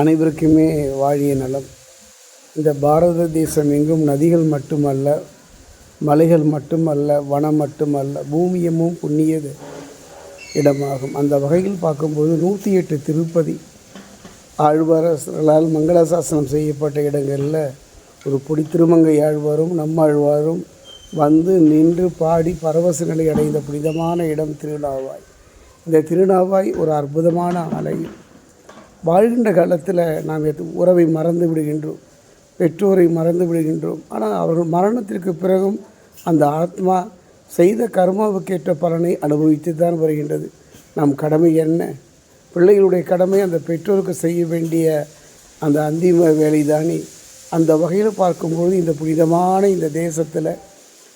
அனைவருக்குமே வாழிய நலம். இந்த பாரத தேசம் எங்கும் நதிகள் மட்டுமல்ல மலைகள் மட்டுமல்ல வனம் மட்டுமல்ல பூமியமும் புண்ணியது இடமாகும். அந்த வகையில் பார்க்கும்போது நூற்றி எட்டு திருப்பதி ஆழ்வாரர்களால் மங்களாசாசனம் செய்யப்பட்ட இடங்களில் ஒரு பொடி திருமங்கை ஆழ்வாரும் நம்மாழ்வாரும் வந்து நின்று பாடி பரவச நிலை அடைந்த புனிதமான இடம் திருநாவாய். இந்த திருநாவாய் ஒரு அற்புதமான ஆலயம் வாழ்கின்ற காலத்தில் நாம் எது- உறவை மறந்து விடுகின்றோம் பெற்றோரை மறந்து விடுகின்றோம். ஆனால் அவர்கள் மரணத்திற்கு பிறகும் அந்த ஆத்மா செய்த கர்மாவுக்கேற்ற பலனை அனுபவித்து தான் வருகின்றது. நம் கடமை என்ன? பிள்ளைகளுடைய கடமை அந்த பெற்றோருக்கு செய்ய வேண்டிய அந்த அந்திம வேலை தானே அந்த வகையில் பார்க்கும்பொழுது இந்த புனிதமான இந்த தேசத்தில்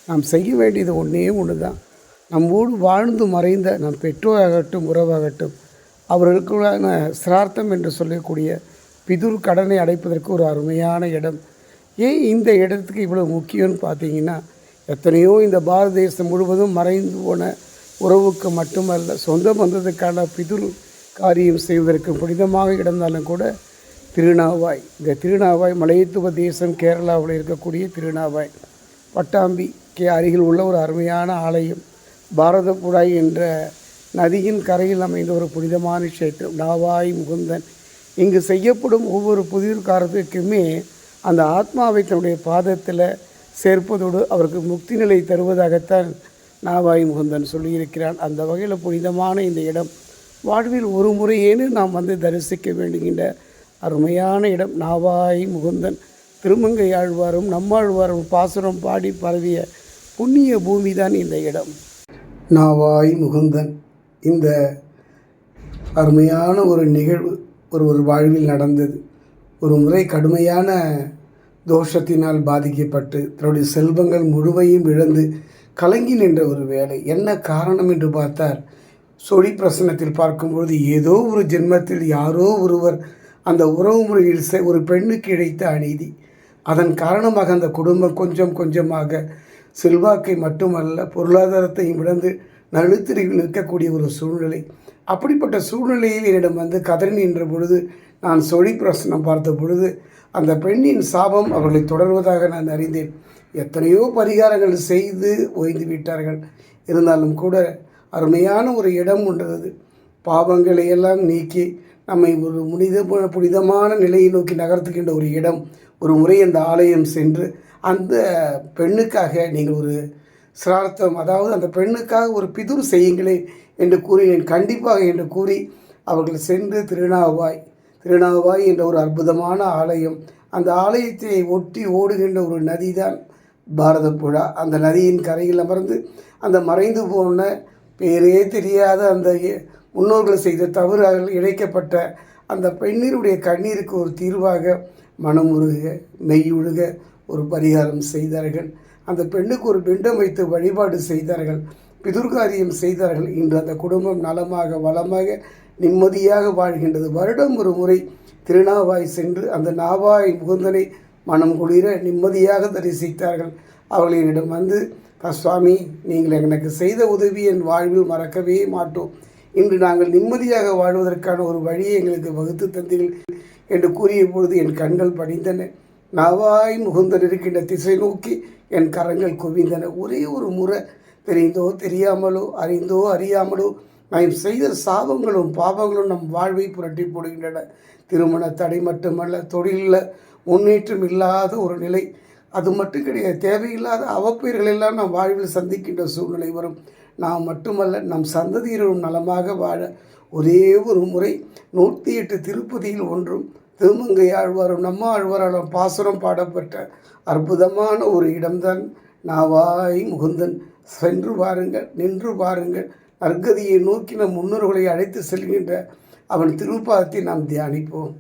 நாம் செய்ய வேண்டியது ஒன்றே ஒன்று தான் நம்மோடு வாழ்ந்து மறைந்த நம் பெற்றோராகட்டும் உறவாகட்டும் அவர்களுக்கான சிரார்த்தம் என்று சொல்லக்கூடிய பிதுர் கடனை அடைப்பதற்கு ஒரு அருமையான இடம். ஏன் இந்த இடத்துக்கு இவ்வளோ முக்கியம்னு பார்த்தீங்கன்னா எத்தனையோ இந்த பாரத தேசம் முழுவதும் மறைந்து போன உறவுக்கு மட்டுமல்ல சொந்த பந்தத்துக்கான பிதுர் காரியம் செய்வதற்கு புனிதமாக இடந்தாலும் கூட திருநாவாய் இந்த திருநாவாய் மலையத்துவ தேசம் கேரளாவில் இருக்கக்கூடிய திருநாவாய் பட்டாம்பிக்கு அருகில் உள்ள ஒரு அருமையான ஆலயம் பாரதப்புழாய் என்ற நதியின் கரையில் அமைந்த ஒரு புனிதமான க்ஷேத்திரம் நாவாய் முகுந்தன். இங்கு செய்யப்படும் ஒவ்வொரு புதிர் காரத்துக்குமே அந்த ஆத்மாவை தன்னுடைய பாதத்தில் சேர்ப்பதோடு அவருக்கு முக்தி நிலை தருவதாகத்தான் நாவாய் முகுந்தன் சொல்லியிருக்கிறான். அந்த வகையில் புனிதமான இந்த இடம் வாழ்வில் ஒரு முறையேனு நாம் வந்து தரிசிக்க வேண்டுகின்ற அருமையான இடம் நாவாய் முகுந்தன். திருமங்கை ஆழ்வாரும் நம்மாழ்வாரும் பாசுரம் பாடி பரவிய புண்ணிய பூமி தான் இந்த இடம். நாவாய் முகுந்தன். இந்த அருமையான ஒரு நிகழ்வு ஒரு ஒரு வாழ்வில் நடந்தது. ஒரு முறை கடுமையான தோஷத்தினால் பாதிக்கப்பட்டு தன்னுடைய செல்வங்கள் முழுவையும் இழந்து கலங்கி நின்ற ஒரு வேலை என்ன காரணம் என்று பார்த்தார் சொடி பிரசனத்தில் பார்க்கும்பொழுது ஏதோ ஒரு ஜென்மத்தில் யாரோ ஒருவர் அந்த உறவு முறையில் செ- ஒரு பெண்ணுக்கு இழைத்த அநீதி. அதன் காரணமாக அந்த குடும்பம் கொஞ்சம் கொஞ்சமாக செல்வாக்கை மட்டுமல்ல பொருளாதாரத்தையும் இழந்து நடுத்தரில் நிற்கக்கூடிய ஒரு சூழ்நிலை. அப்படிப்பட்ட சூழ்நிலையில் என்னிடம் வந்து கதறி நின்ற பொழுது நான் சொழி பிரசனம் பார்த்த பொழுது அந்த பெண்ணின் சாபம் அவர்களை தொடர்வதாக நான் அறிந்தேன். எத்தனையோ பரிகாரங்கள் செய்து ஓய்ந்து விட்டார்கள். இருந்தாலும் கூட அருமையான ஒரு இடம் உண்டது பாவங்களை எல்லாம் நீக்கி நம்மை ஒரு புனித புனிதமான நிலையை நோக்கி நகர்த்துகின்ற ஒரு இடம் ஒரு முறை அந்த ஆலயம் சென்று அந்த பெண்ணுக்காக நீங்கள் ஒரு சிரார்த்தம். அதாவது அந்த பெண்ணுக்காக ஒரு பிதுர் செய்யுங்களேன் என்று கூறினேன். கண்டிப்பாக என்று கூறி அவர்கள் சென்று திருநாவாய் திருநாவாய் என்ற ஒரு அற்புதமான ஆலயம். அந்த ஆலயத்தை ஒட்டி ஓடுகின்ற ஒரு நதி தான் பாரத புழா. அந்த நதியின் கரையில் அமர்ந்து அந்த மறைந்து போன பேரே தெரியாத அந்த முன்னோர்கள் செய்த தவறுகள் இழைக்கப்பட்ட அந்த பெண்ணினுடைய கண்ணீருக்கு ஒரு தீர்வாக மனமுருக மெய்யுழுக ஒரு பரிகாரம் செய்தார்கள். அந்த பெண்ணுக்கு ஒரு பிண்டம் வைத்து வழிபாடு செய்தார்கள். பிதுர்காரியம் செய்தார்கள். இன்று அந்த குடும்பம் நலமாக வளமாக நிம்மதியாக வாழ்கின்றது. வருடம் ஒரு முறை திருநாவாய் சென்று அந்த நாவாய் முகுந்தனை மனம் குளிர நிம்மதியாக தரிசித்தார்கள். அவர்கள் என்னிடம் வந்து சுவாமி நீங்கள் எனக்கு செய்த உதவி என் வாழ்வில் மறக்கவே மாட்டோம். இன்று நாங்கள் நிம்மதியாக வாழ்வதற்கான ஒரு வழியை எங்களுக்கு வகுத்து தந்தீர்கள் என்று கூறிய பொழுது என் கண்கள் படிந்தன. நாவாய் முகுந்தன் இருக்கின்ற திசை நோக்கி என் கரங்கள் குவிந்தன. ஒரே ஒரு முறை தெரிந்தோ தெரியாமலோ அறிந்தோ அறியாமலோ நாம் செய்த சாபங்களும் பாவங்களும் நம் வாழ்வை புரட்டி போடுகின்றன. திருமண தடை மட்டுமல்ல தொழிலில் முன்னேற்றம் இல்லாத ஒரு நிலை. அது மட்டும் கிடையாது தேவையில்லாத அவப்பெயர்கள் எல்லாம் நம் வாழ்வில் சந்திக்கின்ற சூழ்நிலை வரும். நாம் மட்டுமல்ல நம் சந்ததியினரும் நலமாக வாழ ஒரே ஒரு முறை நூற்றி எட்டு திருப்பதியில் ஒன்றும் திருமங்கை ஆழ்வாரும் நம்ம ஆழ்வாராலும் பாசுரம் பாடப்பட்ட அற்புதமான ஒரு இடம்தான் நாவாய் முகுந்தன். சென்று பாருங்கள் நின்று பாருங்கள். நற்கதியை நோக்கி நம் முன்னோர்களை அழைத்து செல்கின்ற அவன் திருப்பாதத்தை நாம் தியானிப்போம்.